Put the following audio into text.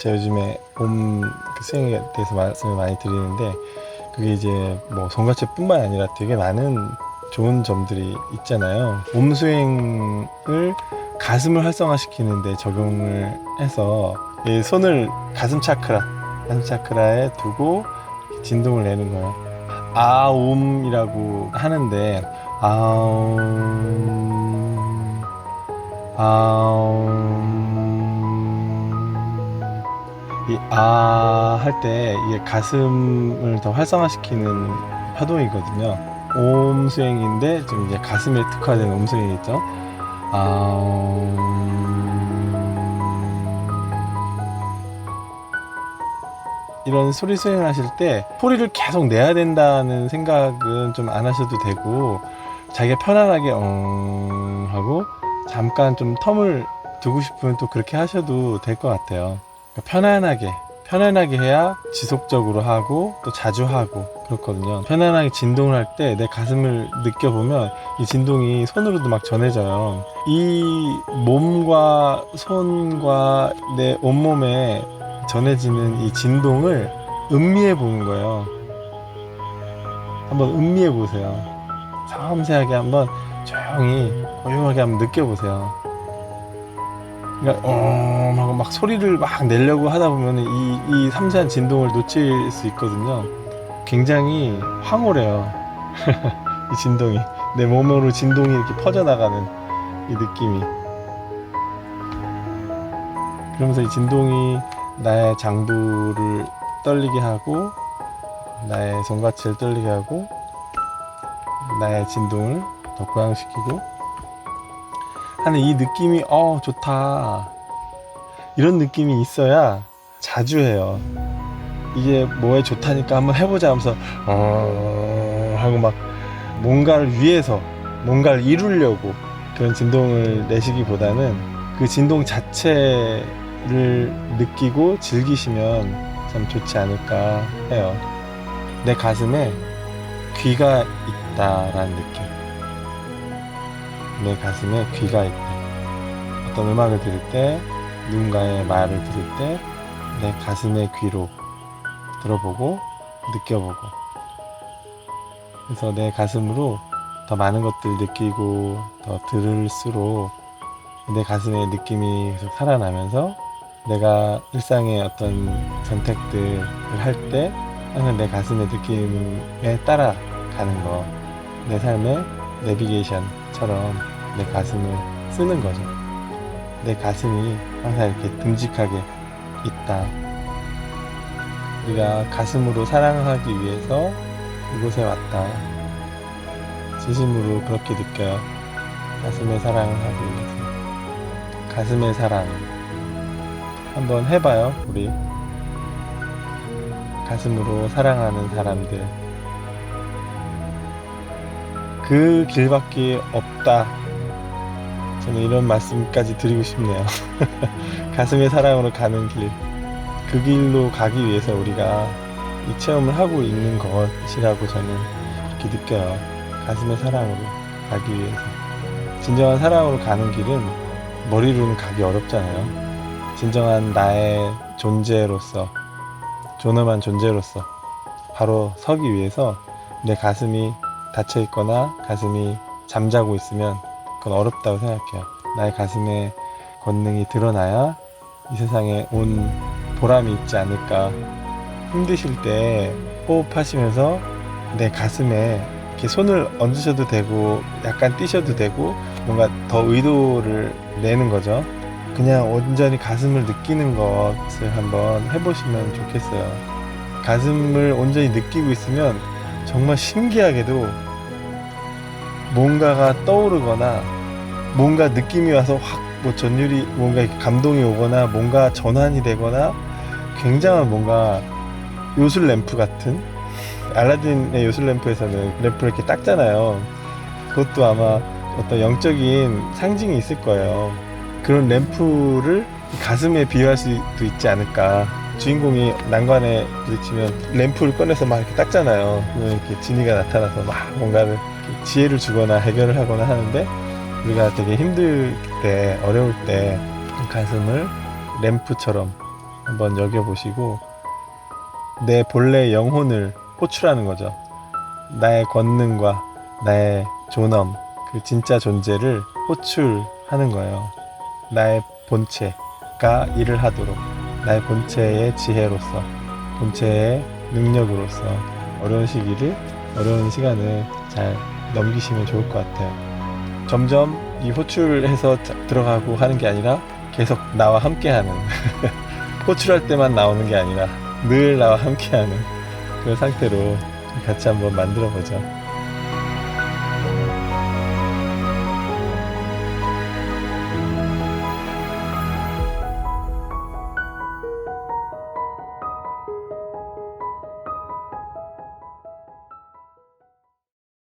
제가 요즘에 옴그 수행에 대해서 말씀을 많이 드리는데 그게 이제 뭐 손가체뿐만 아니라 되게 많은 좋은 점들이 있잖아요. 옴 수행을 가슴을 활성화시키는데 적용을 해서 이 손을 가슴 차크라, 가슴 차크라에 두고 진동을 내는 거예요. 아옴이라고 하는데 아옴 아옴 이 아 할 때 이게 가슴을 더 활성화시키는 파동이거든요. 옴 수행인데 좀 이제 가슴에 특화된 옴 수행이죠. 아옴 이런 소리 수행을 하실 때 소리를 계속 내야 된다는 생각은 좀 안 하셔도 되고 자기가 편안하게 엉 하고 잠깐 좀 텀을 두고 싶으면 또 그렇게 하셔도 될 것 같아요. 편안하게 편안하게 해야 지속적으로 하고 또 자주 하고 그렇거든요. 편안하게 진동을 할 때 내 가슴을 느껴보면 이 진동이 손으로도 막 전해져요. 이 몸과 손과 내 온몸에 전해지는 이 진동을 음미해 보는 거예요. 한번 음미해 보세요. 섬세하게 한번 조용히 고요하게 한번 느껴보세요. 그러니까 어 하고 막 소리를 막 내려고 하다 보면 이, 이 섬세한 진동을 놓칠 수 있거든요. 굉장히 황홀해요. 이 진동이 내 몸으로 진동이 이렇게 퍼져나가는 이 느낌이. 그러면서 이 진동이 나의 장부를 떨리게 하고 나의 손가락을 떨리게 하고 나의 진동을 더 고양시키고 하는 이 느낌이 어 좋다. 이런 느낌이 있어야 자주 해요. 이게 뭐에 좋다니까 한번 해보자 하면서 어 하고 막 뭔가를 위해서 뭔가를 이루려고 그런 진동을 내시기보다는 그 진동 자체를 느끼고 즐기시면 참 좋지 않을까 해요. 내 가슴에 귀가 있다라는 느낌 내 가슴에 귀가 있다. 어떤 음악을 들을 때, 누군가의 말을 들을 때, 내 가슴의 귀로 들어보고, 느껴보고. 그래서 내 가슴으로 더 많은 것들 느끼고, 더 들을수록 내 가슴의 느낌이 계속 살아나면서 내가 일상의 어떤 선택들을 할 때 항상 내 가슴의 느낌에 따라 가는 거. 내 삶의 내비게이션 처럼 내 가슴을 쓰는 거죠. 내 가슴이 항상 이렇게 듬직하게 있다. 우리가 가슴으로 사랑하기 위해서 이곳에 왔다. 진심으로 그렇게 느껴요. 가슴의 사랑을 하기 위해서. 가슴의 사랑. 한번 해봐요, 우리. 가슴으로 사랑하는 사람들. 그 길밖에 없다. 저는 이런 말씀까지 드리고 싶네요. 가슴의 사랑으로 가는 길. 그 길로 가기 위해서 우리가 이 체험을 하고 있는 것이라고 저는 그렇게 느껴요. 가슴의 사랑으로 가기 위해서. 진정한 사랑으로 가는 길은 머리로는 가기 어렵잖아요. 진정한 나의 존재로서, 존엄한 존재로서 바로 서기 위해서 내 가슴이 닫혀 있거나 가슴이 잠자고 있으면 그건 어렵다고 생각해요. 나의 가슴에 권능이 드러나야 이 세상에 온 보람이 있지 않을까. 힘드실 때 호흡하시면서 내 가슴에 이렇게 손을 얹으셔도 되고 약간 뛰셔도 되고 뭔가 더 의도를 내는 거죠. 그냥 온전히 가슴을 느끼는 것을 한번 해보시면 좋겠어요. 가슴을 온전히 느끼고 있으면 정말 신기하게도 뭔가가 떠오르거나 뭔가 느낌이 와서 확 뭐 전율이 뭔가 감동이 오거나 뭔가 전환이 되거나 굉장한 뭔가 요술 램프 같은 알라딘의 요술 램프에서는 램프를 이렇게 닦잖아요. 그것도 아마 어떤 영적인 상징이 있을 거예요. 그런 램프를 가슴에 비유할 수도 있지 않을까. 주인공이 난관에 부딪히면 램프를 꺼내서 막 이렇게 닦잖아요. 그러면 이렇게 지니가 나타나서 막 뭔가를 지혜를 주거나 해결을 하거나 하는데 우리가 되게 힘들 때, 어려울 때 가슴을 램프처럼 한번 여겨보시고 내 본래 영혼을 호출하는 거죠. 나의 권능과 나의 존엄, 그 진짜 존재를 호출하는 거예요. 나의 본체가 일을 하도록 나의 본체의 지혜로서 본체의 능력으로서 어려운 시기를 어려운 시간을 잘 넘기시면 좋을 것 같아요. 점점 이 호출해서 자- 들어가고 하는 게 아니라 계속 나와 함께하는 호출할 때만 나오는 게 아니라 늘 나와 함께하는 그런 상태로 같이 한번 만들어 보죠.